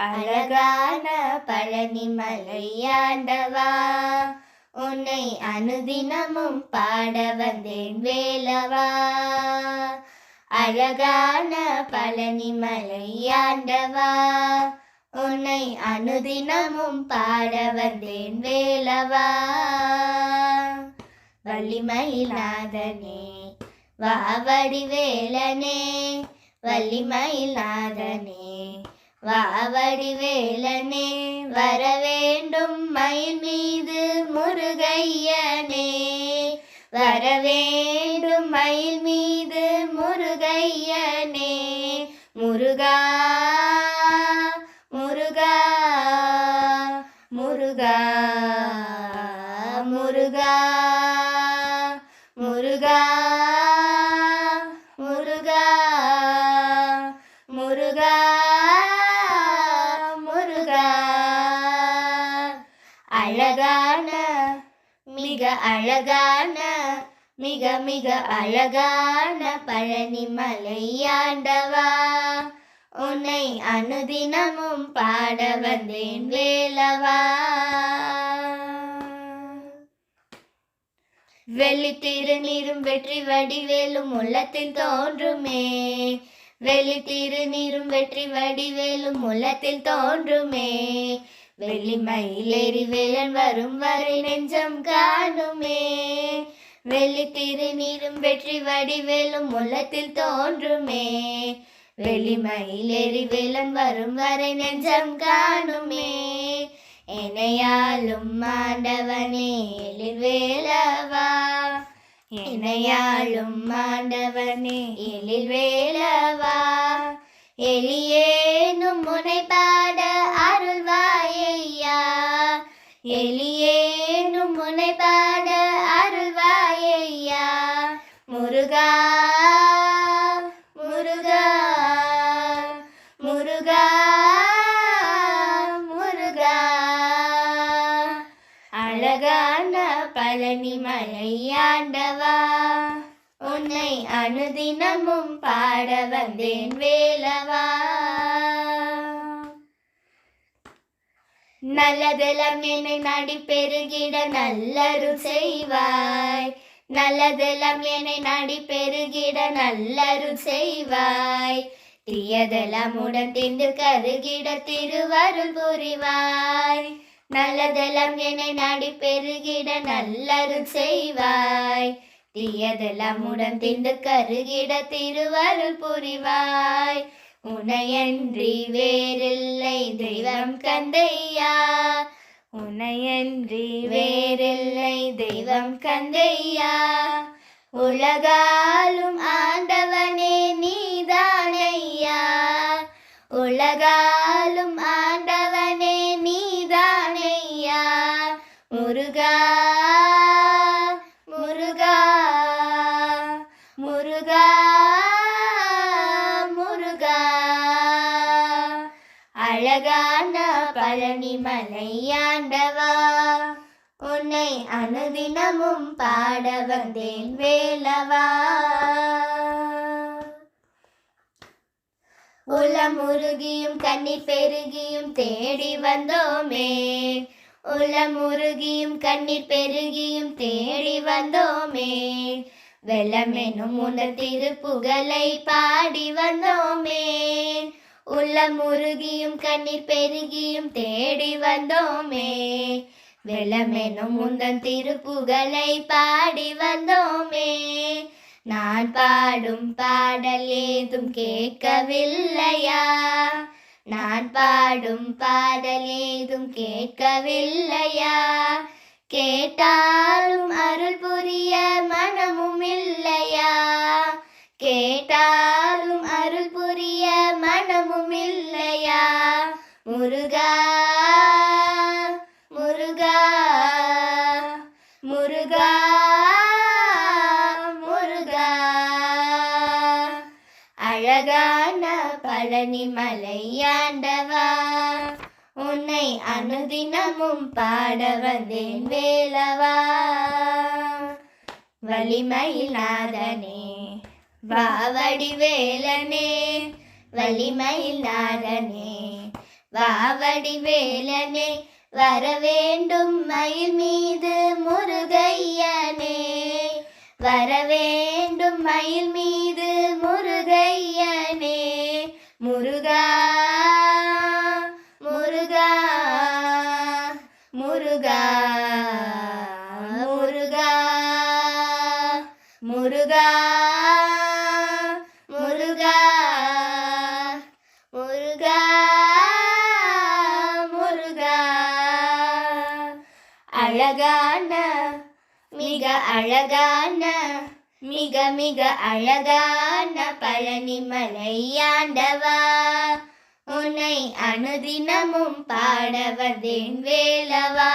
அழகான பழனி மலையாண்டவா உன்னை அனுதினமும் பாட வந்தேன் வேலவா. அழகான பழனி மலையாண்டவா உன்னை அனுதினமும் பாட வந்தேன் வேலவா. வள்ளிமயிலாதனே வாவடி வேலனே வள்ளிமயிலாதனே வாவடி வேலனே வர வேண்டும் மயில் மீது முருகையனே. வர வேண்டும் மயில் மீது முருகையனே. முருகா அழகான மிக அழகான மிக மிக அழகான பழனி மலையாண்டவா. உன்னை அனுதினமும் பாட வந்தேன் வேலவா. வெள்ளி திருநீரும் வெற்றி வடிவேலும் உள்ளத்தில் தோன்றுமே. வெள்ளி திருநீரும் வெற்றி வடிவேலும் உள்ளத்தில் தோன்றுமே. வெள்ளி மயிலேறி வேலன் வரும் வரை நெஞ்சம் காணுமே. வெள்ளி திருநீரும் வெற்றி வடிவேலும் உள்ளத்தில் தோன்றுமே. வெள்ளி மயிலேறி வேலன் வரும் வரை நெஞ்சம் காணுமே. என்னையாலும் மாண்டவனே எழில் வேலவா. என்னையாளும் ஆண்டவனே எழில் வேலவா. பழனி மலையாண்டவா? உன்னை அனுதினமும் பாட வந்தேன் வேலவா? நல்லதெல்லாம் என்னை நாடி பெருகிட நல்லருள் செய்வாய். நல்லதெல்லாம் என்னை நாடி பெருகிட நல்லருள் செய்வாய். தீயதெல்லாம் உடன் திண்டு கருகிட திருவருள் புரிவாய். நல்லதெல்லாம் என்னை நாடி பெருகிட நல்லருள் செய்வாய். தீயதெல்லாம் உடன் திண்டு கருகிட திருவருள் புரிவாய். உனையன்றி வேறில்லை தெய்வம் கந்தையா. உனையன்றி வேறில்லை தெய்வம் கந்தையா. உலகாலும் ஆ அழகான பழனி மலையாண்டவா உன்னை அனுதினமும் பாட வந்தேன் வேலவா. உளமுருகியும் கண்ணீர் பெருகியும் தேடி வந்தோமே. உளமுருகியும் கண்ணீர் பெருகியும் தேடி வந்தோமே. வெள்ளமெனும் உன திருப்புகழை பாடி வந்தோமே. உள்ளம் முருகியும் கண்ணீர் பெருகியும் தேடி வந்தோமே. வெள்ளமெனும் முந்தன் திருப்புகழை பாடி வந்தோமே. நான் பாடும் பாடல் ஏதும் கேட்கவில்லையா? நான் பாடும் பாடல் ஏதும் கேட்கவில்லையா? கேட்டாலும் அருள் புரிய மனம் பழனி மலையாண்டவா உன்னை அனுதினமும் பாட வந்தேன் வேலவா. வலிமையில் நாதனே வாவடி வேலனே. வலிமையில் நாதனே வாவடி வேலனே. வர வேண்டும் மயில் மீது முருகையனே. வர வேண்டும் மயில் மீது முருகா முருகா முருகா முருகா முருகா முருகா. அழகான மிக அழகான மிக மிக அழகான பழனி மலையாண்டவா உன்னை அனுதினமும் பாட வந்தேன் வேலவா